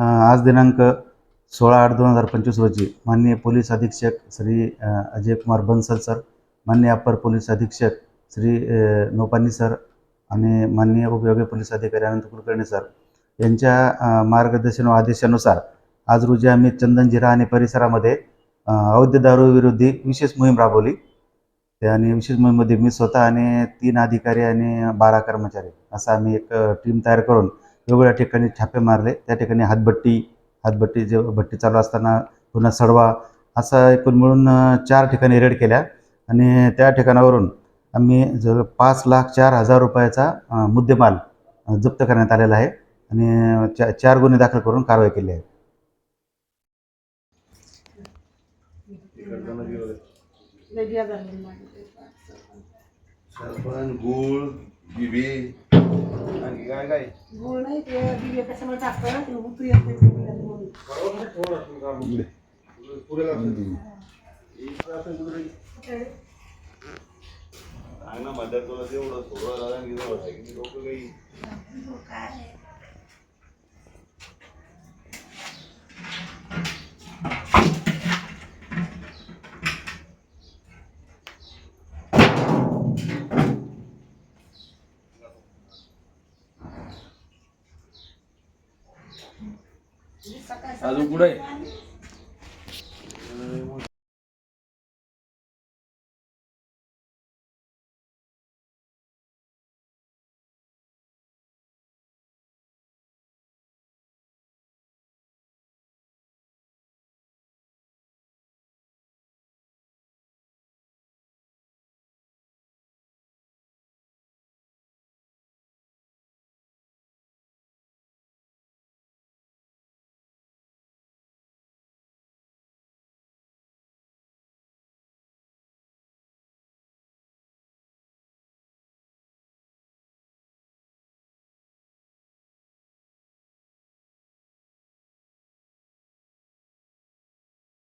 आज दिनांक सोळा आठ दोन हजार पंचवीस रोजी माननीय पोलीस अधीक्षक श्री अजय कुमार बन्सल सर माननीय अप्पर पोलीस अधीक्षक श्री नोपानी सर आणि माननीय उपयोगी पोलीस अधिकारी अनंत कुलकर्णी सर यांच्या मार्गदर्शन व आदेशानुसार आज रोजी आम्ही चंदनजिरा आणि परिसरामध्ये अवैध दारूविरोधी विशेष मोहीम राबवली. आणि विशेष मोहीममध्ये मी स्वतः आणि तीन अधिकारी आणि बारा कर्मचारी असा आम्ही एक टीम तयार करून वेगवेगळ्या ठिकाणी छापे मारले. त्या ठिकाणी हातभट्टी हातभट्टी जे भट्टी चालू असताना पुन्हा सडवा असा एकूण मिळून चार ठिकाणी रेड केल्या. आणि त्या ठिकाणावरून आम्ही जवळ पाच लाख चार हजार रुपयाचा मुद्देमाल जप्त करण्यात आलेला आहे. आणि चा चार गुन्हे दाखल करून कारवाई केली आहे. गुळ काय काय? गोड नाही ते दिवे कशामुळे टाकतात? ते उतू येत नाही म्हणून. सांग ना मध्यात तुला तेवढं थोडं झालं की जवळ आहे की लोक काही? अजून कुठे